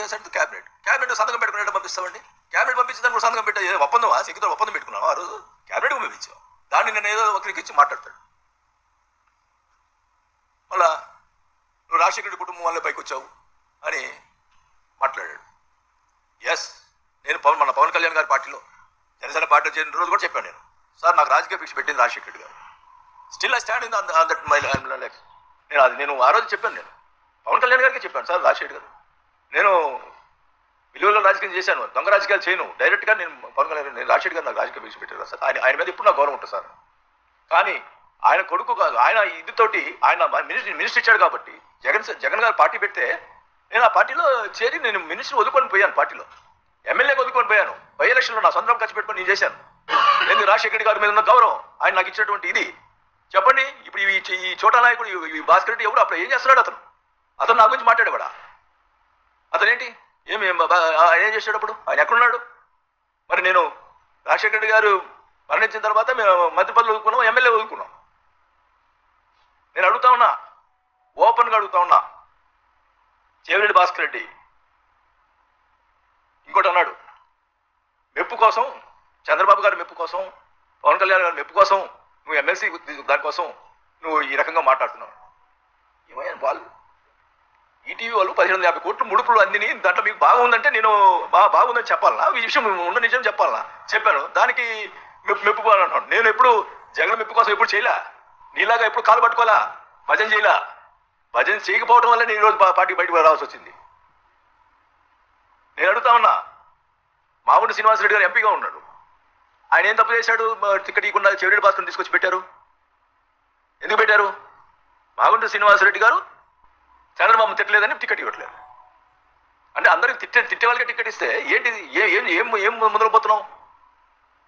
వేసాడు cabinet cabinet సంతకం పెట్టుకునేట్టు పంపిస్తామండి? క్యాబినెట్ పంపించిన కూడా సంతకం పెట్టే ఒప్పందమా? సిగ్గుతో ఒప్పందం పెట్టుకున్నావు ఆ రోజు? క్యాబినెట్ పంపించావు. దాన్ని నేను ఏదో ఒకరికి ఇచ్చి మాట్లాడతాడు. మళ్ళా నువ్వు రాజశేఖరుడి కుటుంబం వల్ల పైకి వచ్చావు అని మాట్లాడాడు. ఎస్ నేను పవన్ మన పవన్ కళ్యాణ్ గారి పార్టీలో జనసేన పార్టీ చేరిన రోజు కూడా చెప్పాను నేను. సార్ నాకు రాజకీయ భిక్ష పెట్టింది రాజశేఖర గారు. Still I stand in that my నేను అది నేను ఆ రోజు చెప్పాను నేను. పవన్ కళ్యాణ్ గారికి చెప్పాను సార్ రాజశేఖర్ గారు. నేను విలువలో రాజకీయం చేశాను. దొంగ రాజకీయాలు చేయను. డైరెక్ట్గా నేను పవన్ కళ్యాణ్ నేను రాజశేఖర్ గారు నాకు రాజకీయ భిక్ష పెట్టారు సార్. ఆయన ఆయన మీద ఇప్పుడు నాకు గౌరవం ఉంటుంది సార్. కానీ ఆయన కొడుకు కాదు ఆయన ఇదితోటి ఆయన మినిస్టర్ మినిస్టర్ ఇచ్చాడు కాబట్టి జగన్ జగన్ గారు పార్టీ పెడితే నేను ఆ పార్టీలో చేరి నేను మినిస్టర్ వదులుకొని పోయాను పార్టీలో. ఎమ్మెల్యే వదులుకొని పోయాను. బై ఎలక్షన్లో నా సొంతం ఖర్చు పెట్టుకొని నేను చేశాను. ఎందుకు రాజశేఖర్ గారి మీద ఉన్న గౌరవం? ఆయన నాకు ఇచ్చినటువంటి ఇది. చెప్పండి ఇప్పుడు ఈ ఈ చోట నాయకుడు ఈ- ఈ భాస్కర్ రెడ్డి ఎవరు? అప్పుడు ఏం చేస్తున్నాడు అతను? అతను నా గురించి మాట్లాడేవాడా? అతనేంటి? ఏమి ఏం ఆయన ఏం చేశాడు అప్పుడు? ఆయన ఎక్కడున్నాడు? మరి నేను రాజశేఖర రెడ్డి గారు మరణించిన తర్వాత మేము మంత్రి పదవులు వదులుకున్నాం ఎమ్మెల్యే వదులుకున్నాం నేను అడుగుతా ఉన్నా ఓపెన్గా అడుగుతా ఉన్నా చేవిరెడ్డి భాస్కర్ రెడ్డి ఇంకోటి అన్నాడు మెప్పు కోసం చంద్రబాబు గారి మెప్పు కోసం పవన్ కళ్యాణ్ గారి మెప్పు కోసం నువ్వు ఎమ్మెల్సీ దానికోసం నువ్వు ఈ రకంగా మాట్లాడుతున్నావు. ఏమయ్యా వాళ్ళు ఈటీవీ వాళ్ళు పదిహేను వందల యాభై కోట్లు ముడుపులు అందిని దాంట్లో మీకు బాగుందంటే నేను బాగా బాగుందని చెప్పాలనా ఈ విషయం ఉన్న నిజం చెప్పాలనా చెప్పాను. దానికి మెప్పు మెప్పుకోవాలని అంటున్నాను నేను ఎప్పుడు జగన్ మెప్పు కోసం ఎప్పుడు చేయలే? నీలాగా ఎప్పుడు కాలు పట్టుకోవాలా? భజన చేయలా? భజన చేయకపోవడం వల్ల నేను ఈరోజు పార్టీ బయటకు రావాల్సి వచ్చింది. నేను అడుగుతా ఉన్నా మామూడు శ్రీనివాసరెడ్డి గారు ఎంపీగా ఉన్నాడు. ఆయన ఏం తప్పు చేశాడు? మ- టికెట్ ఇవ్వకుండా చెవిరెడ్డి భాస్కర్ తీసుకొచ్చి పెట్టారు? ఎందుకు పెట్టారు? మాగుంట శ్రీనివాసరెడ్డి గారు చంద్రబాబు తిట్టలేదని టికెట్ ఇవ్వట్లేదు. అంటే అందరికి తిట్టే తిట్టే వాళ్ళకి టికెట్ ఇస్తే ఏంటి ఏం ఏం ఏం మొదలుపోతున్నాం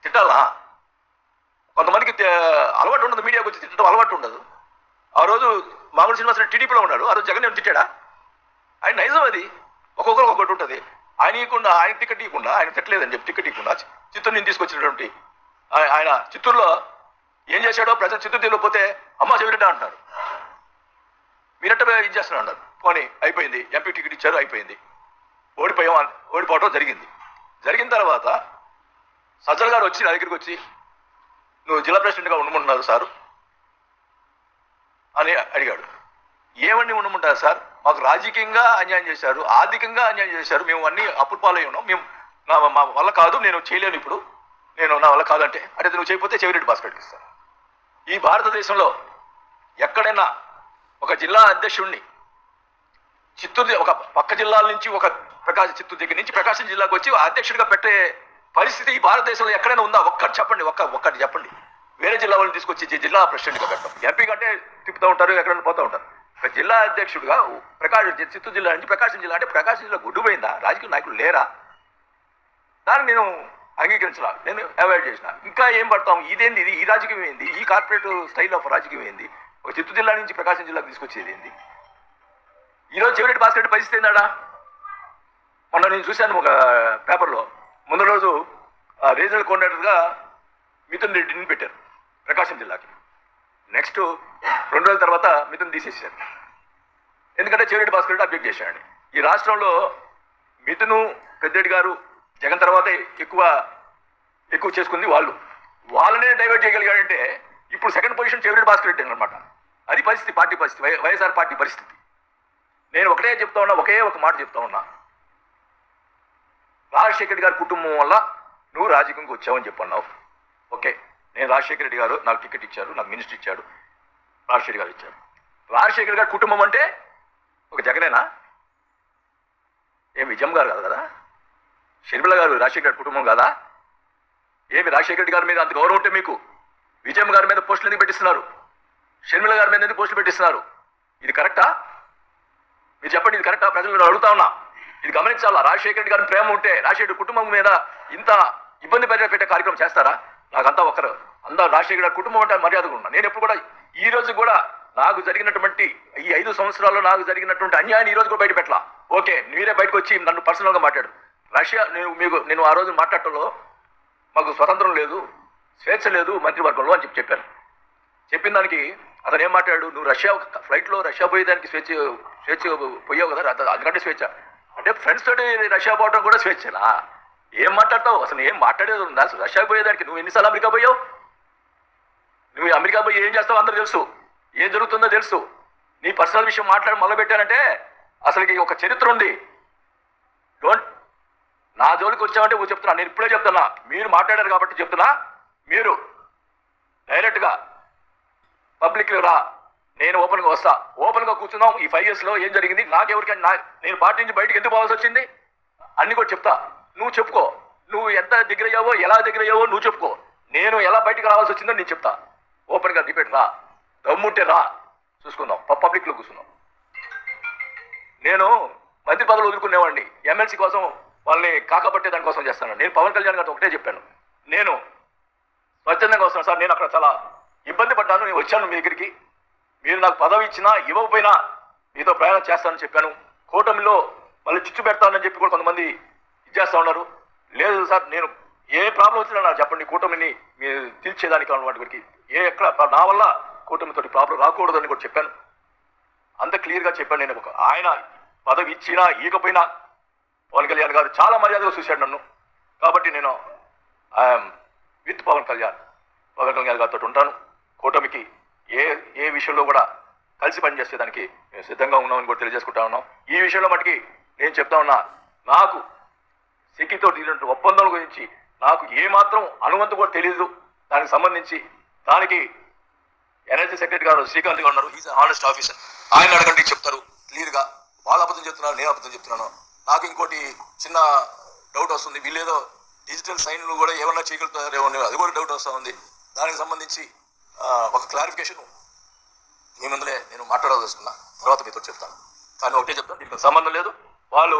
తిట్టాలా? కొంతమందికి అలవాటు ఉండదు మీడియాకి వచ్చి తిట్టడం అలవాటు ఉండదు. ఆ రోజు మామూలు శ్రీనివాస టీడీపీలో ఉన్నాడు. ఆ రోజు జగన్ ఏం తిట్టాడా? ఆయన నైజం అది. ఒక్కొక్కరు ఒక్కొక్కటి ఉంటుంది. ఆయన ఇవ్వకుండా ఆయన టికెట్ ఇవ్వకుండా ఆయన తిట్టలేదని చెప్పి టికెట్ ఇవ్వకుండా చిత్తూరు నుంచి తీసుకొచ్చినటువంటి ఆయన చిత్తూరులో ఏం చేశాడో ప్రజలు చిత్తూరు తెలియకపోతే అమ్మ చెవిరెడ్డి అంటున్నారు మీరంటే ఇది చేస్తున్నా అన్నారు. పోనీ అయిపోయింది. ఎంపీ టికెట్ ఇచ్చారు అయిపోయింది. ఓడిపోయాం ఓడిపోవడం ఓడిపోవటం జరిగింది. జరిగిన తర్వాత సజ్జల్ గారు వచ్చి నా దగ్గరికి వచ్చి నువ్వు జిల్లా ప్రెసిడెంట్గా ఉండమంటున్నారు సారు? అని అడిగాడు. ఏమని ఉండమంటారు సార్? మాకు రాజకీయంగా అన్యాయం చేశారు ఆర్థికంగా అన్యాయం చేశారు. మేము అన్ని అప్పుల పాలై ఉన్నాం. మేము నా మా వల్ల కాదు నేను చేయలేను ఇప్పుడు. నేను నా వల్ల కాదంటే అంటే నువ్వు చేయకపోతే చెవిరెడ్డి భాస్కర్కి ఇస్తాను. ఈ భారతదేశంలో ఎక్కడైనా ఒక జిల్లా అధ్యక్షుడిని చిత్తూరు ఒక పక్క జిల్లాల నుంచి ఒక ప్రకాశం చిత్తూరు దగ్గర నుంచి ప్రకాశం జిల్లాకు వచ్చి అధ్యక్షుడిగా పెట్టే పరిస్థితి ఈ భారతదేశంలో ఎక్కడైనా ఉందా? ఒక్కటి చెప్పండి ఒక్క ఒక్కటి చెప్పండి. వేరే జిల్లా వాళ్ళని తీసుకొచ్చి జిల్లా ప్రెసిడెంట్గా పెట్టడం. ఎంపీ కంటే తిప్పుతూ ఉంటారు ఎక్కడైనా పోతూ ఉంటారు. ఒక జిల్లా అధ్యక్షుడిగా ప్రకాశం చిత్తూరు జిల్లా నుంచి ప్రకాశం జిల్లా అంటే ప్రకాశం జిల్లా గుడ్డుపోయిందా రాజకీయ నాయకులు లేరా? దాన్ని నేను అంగీకరించిన నేను అవాయిడ్ చేసిన. ఇంకా ఏం పడతాం? ఇదేంది? ఇది ఈ రాజకీయం ఏంది? ఈ కార్పొరేట్ స్టైల్ ఆఫ్ రాజకీయం ఏంది? ఒక చిత్తూరు జిల్లా నుంచి ప్రకాశం జిల్లాకు తీసుకొచ్చేది ఏంది? ఈరోజు చెవిరెడ్డి భాస్కర్ రెడ్డి పరిస్థితి ఏందాడా మొన్న నేను చూశాను ఒక పేపర్లో. ముందు రోజు ఆ, రీజనల్ కోఆర్డినేటర్గా మిథున్ రెడ్డిని పెట్టారు ప్రకాశం జిల్లాకి. నెక్స్ట్ రెండు రోజుల తర్వాత మిథున్ తీసేసారు ఎందుకంటే చెవిరెడ్డి భాస్కర్ రెడ్డి అబ్జెక్ట్ చేశాడు. ఈ రాష్ట్రంలో మిథును పెద్దరెడ్డి గారు జగన్ తర్వాత ఎక్కువ ఎక్కువ చేసుకుంది వాళ్ళు. వాళ్ళనే డైవర్ట్ చేయగలిగాడంటే ఇప్పుడు సెకండ్ పొజిషన్ చెవిరెడ్డి భాస్కర్ రెడ్డి అనమాట అది పరిస్థితి పార్టీ పరిస్థితి వై- వైఎస్ఆర్ పార్టీ పరిస్థితి. నేను ఒకటే చెప్తా ఉన్నా ఒకే ఒక మాట చెప్తా ఉన్నా. రాజశేఖర రెడ్డి గారి కుటుంబం వల్ల నువ్వు రాజకీయంకి వచ్చావని చెప్పన్నావు. ఓకే నేను రాజశేఖర రెడ్డి గారు నాకు టికెట్ ఇచ్చారు నాకు మినిస్టర్ ఇచ్చాడు రాజశేఖర్ గారు ఇచ్చారు. రాజశేఖర్ గారి కుటుంబం అంటే ఒక జగనేనా? ఏం విజయం గారు కాదు కదా? షర్మిల గారు రాజశేఖర్ గారి కుటుంబం కాదా? ఏమి రాజశేఖర రెడ్డి గారి మీద అంత గౌరవం ఉంటే మీకు? విజయం గారి మీద పోస్టులు ఎందుకు పెట్టిస్తున్నారు? షర్మిల గారి మీద ఎందుకు పోస్టులు పెట్టిస్తున్నారు? ఇది కరెక్టా? మీరు చెప్పండి ఇది కరెక్టా? ప్రజలు నేను అడుగుతా ఉన్నా. ఇది గమనించాలా? రాజశేఖర రెడ్డి గారిని ప్రేమ ఉంటే రాజశేఖర కుటుంబం మీద ఇంత ఇబ్బంది పెట్టే పెట్టే కార్యక్రమం చేస్తారా? నాకంతా ఒకరు అందరూ రాజశేఖర గారి కుటుంబం అంటే మర్యాదగా ఉన్నా. నేను ఎప్పుడు కూడా ఈ రోజు కూడా నాకు జరిగినటువంటి ఈ ఐదు సంవత్సరాల్లో నాకు జరిగినటువంటి అన్యాయాన్ని ఈ రోజు కూడా బయట పెట్టలా. ఓకే మీరే బయటకు వచ్చి నన్ను పర్సనల్గా మాట్లాడు. రష్యా నేను మీకు నేను ఆ రోజు మాట్లాడటంలో మాకు స్వతంత్రం లేదు స్వేచ్ఛ లేదు మంత్రివర్గంలో అని చెప్పి చెప్పాను. చెప్పిన దానికి అతను ఏం మాట్లాడు నువ్వు రష్యా ఫ్లైట్లో రష్యా పోయేదానికి స్వేచ్ఛ స్వేచ్ఛ పోయావు కదా? అందుకంటే స్వేచ్ఛ. అంటే ఫ్రెండ్స్ తోటి రష్యా పోవడం కూడా స్వేచ్ఛనా? ఏం మాట్లాడతావు? అసలు ఏం మాట్లాడేది ఉందా? అసలు రష్యా పోయేదానికి నువ్వు ఎన్నిసార్లు అమెరికా పోయావు? నువ్వు అమెరికా పోయి ఏం చేస్తావు? అందరూ తెలుసు. ఏం జరుగుతుందో తెలుసు. నీ పర్సనల్ విషయం మాట్లాడి మొదలుపెట్టానంటే అసలుకి ఒక చరిత్ర ఉంది. డోంట్ నా జోలికి వచ్చామంటే నువ్వు చెప్తున్నా. నేను ఇప్పుడే చెప్తున్నా. మీరు మాట్లాడారు కాబట్టి చెప్తున్నా. మీరు డైరెక్ట్గా పబ్లిక్ రా. నేను ఓపెన్గా వస్తా. ఓపెన్గా కూర్చున్నాం. ఈ ఫైవ్ ఇయర్స్లో ఏం జరిగింది? నాకెవరికైనా నా నేను పార్టీ నుంచి బయటకు ఎందుకు పోవాల్సి వచ్చింది? అన్ని కూడా చెప్తా. నువ్వు చెప్పుకో. నువ్వు ఎంత దగ్గర అయ్యావో ఎలా దగ్గర అయ్యావో నువ్వు చెప్పుకో. నేను ఎలా బయటకు రావాల్సి వచ్చిందో నేను చెప్తా. ఓపెన్గా డిబేట్ రా. దమ్ముంటే రా. చూసుకుందాం. పబ్లిక్లో కూర్చున్నాం. నేను మంత్రి పదవులు వదులుకునేవాడిని. ఎమ్మెల్సీ కోసం వాళ్ళని కాకపట్టే దానికోసం చేస్తాను. నేను పవన్ కళ్యాణ్ గారితో ఒకటే చెప్పాను. నేను స్వచ్ఛందంగా వస్తాను సార్. నేను అక్కడ చాలా ఇబ్బంది పడ్డాను నేను వచ్చాను మీ దగ్గరికి. మీరు నాకు పదవి ఇచ్చినా ఇవ్వకపోయినా మీతో ప్రయాణం చేస్తానని చెప్పాను. కూటమిలో మళ్ళీ చిచ్చు పెడతానని చెప్పి కూడా కొంతమంది ఇచ్చేస్తా ఉన్నారు. లేదు సార్ నేను ఏ ప్రాబ్లం వచ్చినా నాకు చెప్పండి కూటమిని మీరు తీర్చేదానికి వాటికి ఏ ఎక్కడ నా వల్ల కూటమితోటి ప్రాబ్లం రాకూడదని కూడా చెప్పాను. అంత క్లియర్గా చెప్పాను నేను ఒక ఆయన పదవి ఇచ్చినా ఈకపోయినా పవన్ కళ్యాణ్ గారు చాలా మర్యాదగా చూశాడు నన్ను. కాబట్టి నేను ఐఎమ్ విత్ పవన్ కళ్యాణ్ పవన్ కళ్యాణ్ గారితో ఉంటాను. కూటమికి ఏ ఏ విషయంలో కూడా కలిసి పనిచేసేదానికి మేము సిద్ధంగా ఉన్నామని కూడా తెలియజేసుకుంటా ఉన్నాం. ఈ విషయంలో మటుకి నేను చెప్తా ఉన్నా నాకు సిక్కితో తీరినట్టు ఒప్పందం గురించి నాకు ఏమాత్రం అనువంతం కూడా తెలియదు దానికి సంబంధించి దానికి ఎనర్జీ సెక్రటరీ గారు శ్రీకాంత్ గారు ఉన్నారు. ఈజ్ హానెస్ట్ ఆఫీసర్ ఆయన అడగండి చెప్తారు. క్లియర్గా వాళ్ళ అబద్ధం చెప్తున్నారు నేను అబద్ధం చెప్తున్నాను. నాకు ఇంకోటి చిన్న డౌట్ వస్తుంది. వీళ్ళేదో డిజిటల్ సైన్లు కూడా ఏమన్నా చేయగలుగుతారేమో అది కూడా డౌట్ వస్తూ ఉంది. దానికి సంబంధించి ఒక క్లారిఫికేషన్ మీ ముందులే నేను మాట్లాడదలుచుకున్నా తర్వాత మీతో చెప్తాను. కానీ ఒకటే చెప్తాను దీనికి సంబంధం లేదు. వాళ్ళు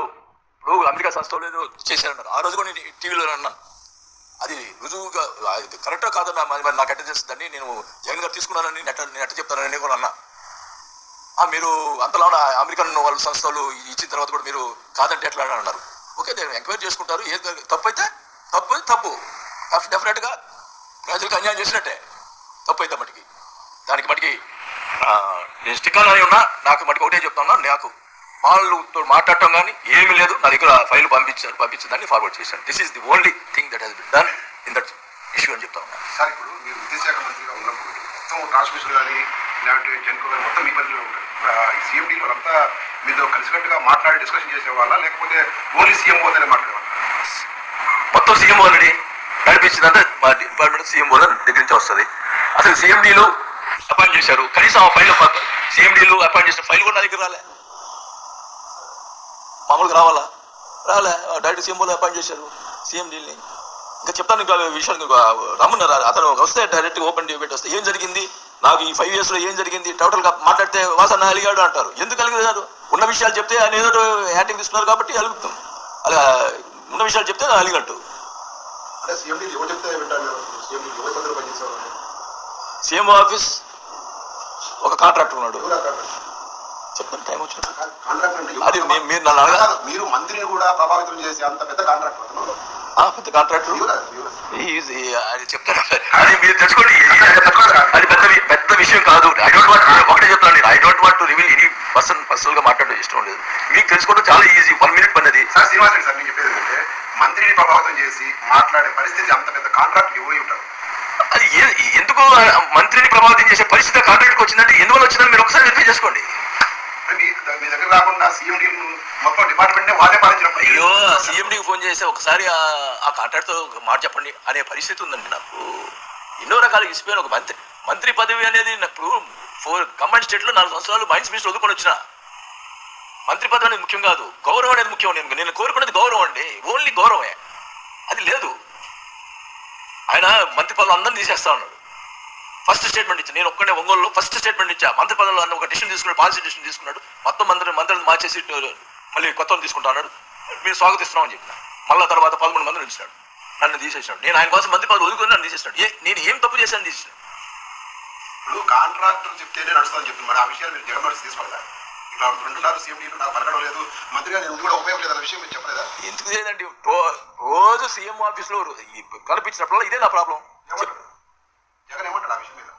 ఇప్పుడు అమెరికా సంస్థలు ఏదో చేశారన్నారు. ఆ రోజు కూడా నేను టీవీలో అన్నాను. అది రుజువుగా అది కరెక్టా కాదన్న మరి నాకు ఎట్ట చేస్తుందని నేను జగన్ గారు తీసుకున్నానని నెట్ట నేను ఎట్ట చెప్తానని నేను కూడా అన్నా. ఆ, మీరు అంతలో అమెరికన్ వాళ్ళ సంస్థలు ఇచ్చిన తర్వాత కూడా మీరు కాదంటే ఎట్లా అన్నారు. ఓకే నేను ఎంక్వైరీ చేసుకుంటారు. ఏది తప్పు అయితే తప్పు అయితే తప్పు డెఫినెట్గా ప్రజలకు అన్యాయం చేసినట్టే. తప్పు అయితే మటుకి. దానికి మటుకి నేను స్టిక్ అని ఉన్నా నాకు మటుకు ఒకటే చెప్తున్నా నాకు వాళ్ళతో మాట్లాడటం కానీ ఏమీ లేదు. నా దగ్గర ఫైల్ పంపించారు పంపించిందని ఫార్వర్డ్ చేశాను this is the only thing that he's been done in that issue అని చెప్తా ఉన్నా. సార్ ఇప్పుడు మీరు విద్యాశాఖ మంత్రిగా ఉన్నప్పుడు మొత్తం ట్రాన్స్మిషన్ కానీ లేదంటే జెన్కో కానీ మొత్తం మీ ఉంటారు. సీఎండీ వాళ్ళంతా మీతో కలిసికట్టుగా మాట్లాడి డిస్కషన్ చేసేవాళ్ళ? లేకపోతే ఓన్లీ సీఎం పోతేనే మాట్లాడేవాళ్ళ? మొత్తం సీఎం ఆల్రెడీ నడిపించిందంటే మా డిపార్ట్మెంట్ సీఎం కూడా దగ్గర నుంచి వస్తుంది. అసలు సీఎండీలు అపాయింట్ చేశారు. కనీసం ఆ ఫైల్ సీఎండీలు అపాయింట్ చేసిన ఫైల్ కూడా నా దగ్గర రాలే. మామూలుగా రావాలా? రాలే. డైరెక్ట్ సీఎం వాళ్ళు అపాయింట్ చేశారు సీఎండీని ఇంకా చెప్తాను ఇంకా విషయం ఇంకా అతను వస్తే డైరెక్ట్ ఓపెన్ డిబేట్ వస్తే ఏం జరిగింది? నాకు ఈ ఫైవ్ ఇయర్స్లో ఏం జరిగింది? టోటల్గా మాట్లాడితే వాసన అలిగాడు అంటారు. ఎందుకు అలిగారు ఉన్న విషయాలు చెప్తే ఆయన ఏదో యాక్టింగ్ తీసుకున్నారు కాబట్టి అలుగుతాం. అలా ఉన్న విషయాలు చెప్తే అలిగట్టు అంటే సీఎండీ ఎవరు చెప్తే వింటారు సీఎండీ ఎవరి పద్ధతిలో పనిచేసేవాళ్ళు సీఎం ఆఫీస్ ఒక కాంట్రాక్టర్ ఉన్నాడు? చెప్తాను టైం వచ్చినప్పుడు? అది మీరు నన్ను మీరు మంత్రిని కూడా ప్రభావితం చేసి అంత పెద్ద కాంట్రాక్ట్ అతను ఆ, పెద్ద కాంట్రాక్టర్? అది చెప్తాను. అది మీరు తెలుసుకోండి. అది పెద్ద పెద్ద విషయం కాదు. ఐ డోంట్ వాంట్ ఒకటే చెప్తాను నేను. I don't want to reveal any person పర్సనల్గా మాట్లాడడం ఇష్టం లేదు. మీకు తెలుసుకోవడం చాలా ఈజీ వన్ మినిట్ పని అది సార్ శ్రీనివాస్ రెడ్డి సార్ నేను చెప్పేది ఏంటంటే మంత్రిని ప్రభావితం చేసి మాట్లాడే పరిస్థితి అంత పెద్ద కాంట్రాక్ట్ ఎవరు ఉంటారు. ఎందుకు మంత్రిని ప్రభావితం చేసే పరిస్థితి కాంట్రాక్ట్కి వచ్చిందంటే ఎందువల్ల వచ్చిందని మీరు ఒకసారి వెరిఫై చేసుకోండి. మీ దగ్గర రాకుండా సీఎండీ మొత్తం డిపార్ట్మెంట్ వాళ్ళే అయ్యో సీఎండీకి ఫోన్ చేసి ఒకసారి ఆ- కాంట్రాక్ట్తో ఒక మాట చెప్పండి అనే పరిస్థితి ఉందండి నాకు. ఎన్నో రకాల ఇసిపోయిన ఒక మంత్రి మంత్రి పదవి అనేది ఇప్పుడు ఫోర్ కమాండ్ స్టేట్లో నాలుగు సంవత్సరాలు మైన్స్ మినిస్టర్ వదులుకొని వచ్చిన. మంత్రి పదవి అనేది ముఖ్యం కాదు గౌరవం అనేది ముఖ్యం. నేను కోరుకునేది గౌరవం అండి ఓన్లీ గౌరవమే. అది లేదు. ఆయన మంత్రి పదవులు అందరినీ తీసేస్తా ఉన్నాడు. ఫస్ట్ స్టేట్మెంట్ ఇచ్చా నేను ఒక్కడే ఒంగోలులో ఫస్ట్ స్టేట్మెంట్ ఇచ్చా. మంత్రి పదవులు అన్న ఒక డిసిషన్ తీసుకున్నాడు పాలసీ డిసిషన్ తీసుకున్నాడు. మొత్తం మంత్రి మంత్రులను మార్చేసి మళ్ళీ కొత్త తీసుకుంటాడు తీసుకుంటా అన్నాడు. మీరు స్వాగతిస్తున్నామని చెప్పిన. మళ్ళా తర్వాత పదమూడు మందిని ఇచ్చినాడు నన్ను తీసేసాడు నేను ఆయన కోసం మంత్రి పదవులు వదులుకొని నన్ను తీసేసాడు ఏ నేను ఏం తప్పు చేశాను తీసేసాడు ఇప్పుడు కాంట్రాక్టర్ చెప్తేనే నడుస్తుందని చెప్తుంది ఆ విషయాలు మీరు జగన్ తీసుకోవాలి తీసుకోలేదా ఇట్లా రెండున్నర సీఎండీలు నాకు పలకడం లేదు. మంత్రిగా నేను ఉండి కూడా ఉపయోగం లేదు అన్న విషయం మీరు చెప్పలేదా? ఎందుకు లేదండి? రోజు సీఎం ఆఫీస్లో ఈ కనిపించినప్పుడల్లా ఇదే నా ప్రాబ్లం జగన్ ఏమంటాడు ఆ విషయం మీద?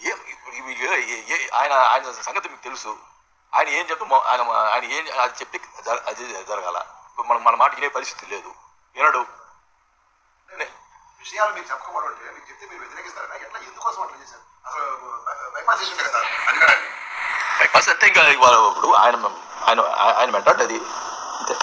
ఏం ఆయన ఆయన సంగతి మీకు తెలుసు. ఆయన ఏం చెప్తే ఆయన ఆయన ఏం అది చెప్పి అది జరగాల. మనం మన మాట వినే పరిస్థితి లేదు. వినడు. విషయాలు మీరు చెప్పకపోవడం అంటే మీకు చెప్తే మీరు వ్యతిరేకిస్తారా ఎట్లా? ఎందుకోసం అట్లా చేశారు? అసలు బైపాస్ చేసి కదా? బైపాస్ అంటే ఇంకా ఇప్పుడు ఆయన ఆయన ఆయన మెంటాలిటీ అది. అంతే.